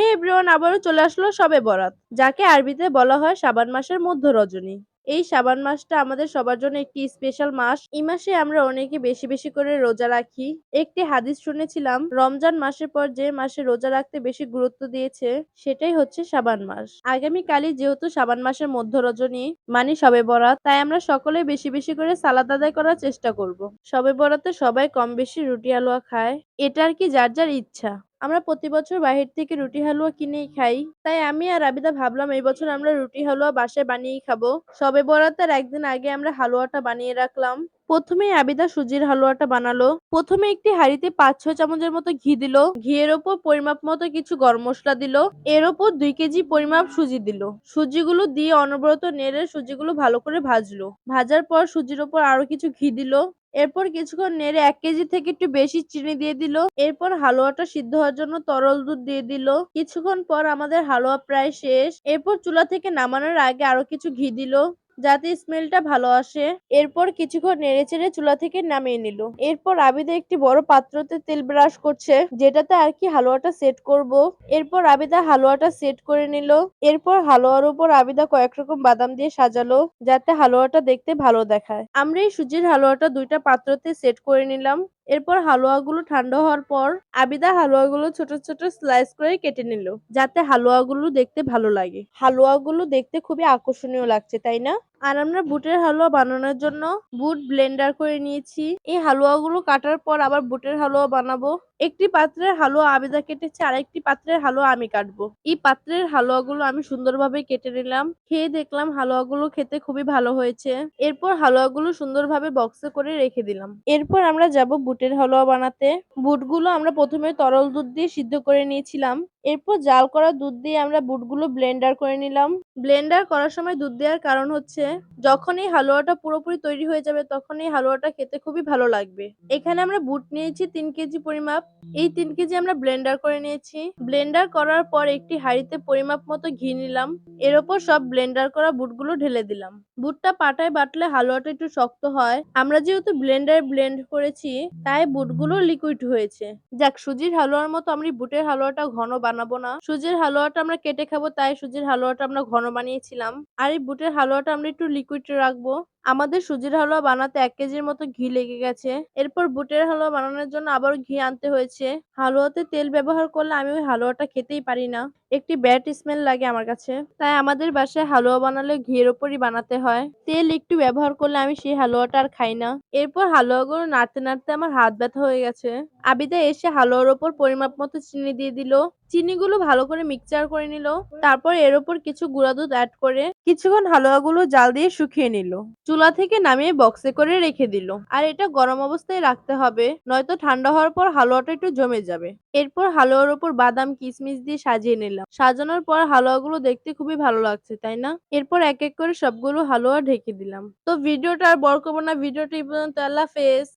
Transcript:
হে everyone আবারও চলে আসলো সবে বরাত, যাকে আরবিতে বলা হয় শাবান মাসের মধ্য রজনী। এই শাবান মাসটা আমাদের সবার জন্য একটি স্পেশাল মাস। এই মাসে আমরা অনেকে বেশি বেশি করে রোজা রাখি। একটি হাদিস শুনেছিলাম, রমজান মাসের পর যে মাসে রোজা রাখতে বেশি গুরুত্ব দিয়েছে, সেটাই হচ্ছে শাবান মাস। আগামী কালই যেহেতু শাবান মাসের মধ্য রজনী মানে সবে বরাত, তাই আমরা সকলে বেশি বেশি করে সালাদ আদায় করার চেষ্টা করব। সবে বরাতে সবাই কম বেশি রুটি আলুয়া খায়, এটা আর কি যার যার ইচ্ছা। আমরা প্রতি বছর বাহির থেকে রুটি হালুয়া কিনেই খাই। তাই আমি আর আবিদা ভাবলাম, এই বছর আমরা রুটি হালুয়া বাসায় বানিয়েই খাব। সবে বরাতের একদিন আগে আমরা হালুয়াটা বানিয়ে রাখলাম। প্রথমে আবিদা সুজির হালুয়াটা বানালো। প্রথমে একটি হাঁড়িতে পাঁচ ছয় চামচের মতো ঘি দিল। ঘিয়ের ওপর পরিমাপ মতো কিছু গরম মশলা দিল। এর ওপর দুই কেজি পরিমাপ সুজি দিল। সুজিগুলো দিয়ে অনবরত নেড়ে সুজিগুলো ভালো করে ভাজলো। ভাজার পর সুজির ওপর আরও কিছু ঘি দিল। এরপর কিছুক্ষণ নেড়ে এক কেজি থেকে একটু বেশি চিনি দিয়ে দিল। এরপর হালুয়াটা সিদ্ধ হওয়ার জন্য তরল দুধ দিয়ে দিল। কিছুক্ষণ পর আমাদের হালুয়া প্রায় শেষ। এরপর চুলা থেকে নামানোর আগে আরও কিছু ঘি দিল। যাতে স্মেলটা ভালো আসে। এরপর কিছুক্ষণ নেড়ে চেড়ে চুলা থেকে নামিয়ে নিল। এরপর আবিদা একটি বড় পাত্রতে তেল ব্রাশ করছে, যেটাতে আর কি হালুয়াটা সেট করব। এরপর আবিদা হালুয়াটা সেট করে নিল। এরপর হালুয়ার উপর আবিদা কয়েক রকম বাদাম দিয়ে সাজালো, যাতে হালুয়াটা দেখতে ভালো দেখায়। আমরা এই সুজির হালুয়াটা দুইটা পাত্রতে সেট করে নিলাম। এরপর হালুয়াগুলো ঠান্ডা হওয়ার পর আবিদা হালুয়াগুলো ছোট ছোট স্লাইস করে কেটে নিল, যাতে হালুয়াগুলো দেখতে ভালো লাগে। হালুয়াগুলো দেখতে খুবই আকর্ষণীয় লাগছে, তাই না? আর আমরা বুটের হালুয়া বানানোর জন্য বুট ব্লেন্ডার করে নিয়েছি। এই হালুয়াগুলো কাটার পর আবার বুটের হালুয়া বানাবো। একটি পাত্রের হালুয়া আবিদা কেটেছে আর একটি পাত্রের হালুয়া আমি কাটবো। এই পাত্রের হালুয়াগুলো আমি সুন্দরভাবে কেটে নিলাম। খেয়ে দেখলাম হালুয়াগুলো খেতে খুবই ভালো হয়েছে। এরপর হালুয়াগুলো সুন্দরভাবে বক্সে করে রেখে দিলাম। এরপর আমরা যাব বুটের হালুয়া বানাতে। বুটগুলো আমরা প্রথমে তরল দুধ দিয়ে সিদ্ধ করে নিয়েছিলাম। এরপর জাল করা দুধ দিয়ে আমরা বুটগুলো ব্লেন্ডার করে নিলাম। ব্লেন্ডার করার সময় দুধ দেওয়ার কারণ হচ্ছে যখন এই হালুয়াটা পুরোপুরি তৈরি হয়ে যাবে তখন এই হালুয়াটা খেতে খুবই ভালো লাগবে। এখানে আমরা বুট নিয়েছি তিন কেজি পরিমাপ। এই তিন কেজি আমরা ব্লেন্ডার করে নিয়েছি। ব্লেন্ডার করার পর একটি হাঁড়িতে পরিমাপ মতো ঘি নিলাম। এর ওপর সব ব্লেন্ডার করা বুটগুলো ঢেলে দিলাম। বুটটা পাটায় বাটলে হালুয়াটা একটু শক্ত হয়। আমরা যেহেতু ব্লেন্ডারে ব্লেন্ড করেছি, তাই বুটগুলো লিকুইড হয়েছে। যাক, সুজির হালুয়ার মতো আমরা বুটের হালুয়াটা ঘন বানাবো না। সুজির হালুয়াটা আমরা কেটে খাব, তাই সুজির হালুয়াটা আমরা ঘন বানিয়েছিলাম। আর এই বুটের হালুয়াটা আমরা একটু লিকুইড রাখব। আমাদের সুজির হালুয়া বানাতে এক কেজির মতো ঘি লেগে গেছে। এরপর বুটের হালুয়া বানানোর জন্য আবার ঘি আনতে হয়েছে। হালুয়াতে তেল ব্যবহার করলে আমি ওই হালুয়াটা খেতেই পারি না। একটি ব্যাড স্মেল লাগে আমার কাছে। তাই আমাদের বাসায় হালুয়া বানালে ঘিয়ের ওপরই বানাতে হয়। তেল একটু ব্যবহার করলে আমি সেই হালুয়াটা আর খাই না। এরপর হালুয়াগুলো নাড়তে নাড়তে আমার হাত ব্যথা হয়ে গেছে। আবিদা এসে হালুয়ার ওপর পরিমাপ মতো চিনি দিয়ে দিল। চিনিগুলো ভালো করে মিক্সচার করে নিল। তারপর এর ওপর কিছু গুঁড়া দুধ অ্যাড করে কিছুক্ষণ হালুয়াগুলো জাল দিয়ে শুকিয়ে নিল। চুলা থেকে নামিয়ে বক্সে করে রেখে দিল। আর এটা গরম অবস্থায় রাখতে হবে, নয়তো ঠান্ডা হওয়ার পর হালুয়াটা একটু জমে যাবে। এরপর হালুয়ার উপর বাদাম কিশমিশ দিয়ে সাজিয়ে নিলাম। সাজানোর পর হালুয়াগুলো দেখতে খুবই ভালো লাগছে, তাই না? এরপর এক এক করে সবগুলো হালুয়া ঢেকে দিলাম। তো ভিডিওটা আর বড় করব না, ভিডিওটি পর্যন্ত। আল্লাহ হাফেজ।